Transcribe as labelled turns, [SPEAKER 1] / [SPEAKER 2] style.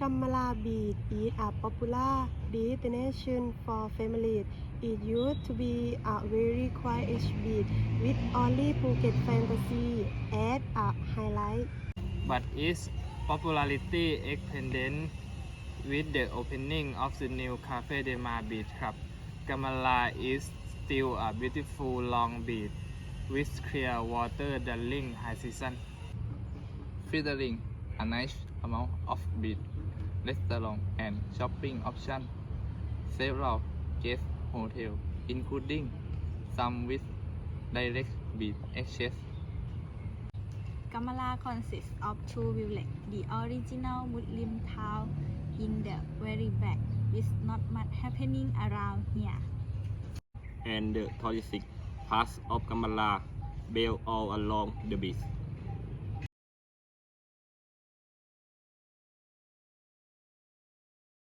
[SPEAKER 1] Kammala beat is a popular destination for families. It used to be a very quiet beach with only Phuket fantasy as a highlight.
[SPEAKER 2] But its popularity expanded with the opening of the new Cafe de Mar Beat. Club. Is still a beautiful long beach with clear water during high season,
[SPEAKER 3] fiddling, a nice amount of beach restaurant and shopping options, several guest hotels, including some with direct beach access.
[SPEAKER 4] Kamala consists of two villages, the original Muslim town in the very back, with not much happening around here.
[SPEAKER 5] and the touristic parts of Kamala built all along the beach.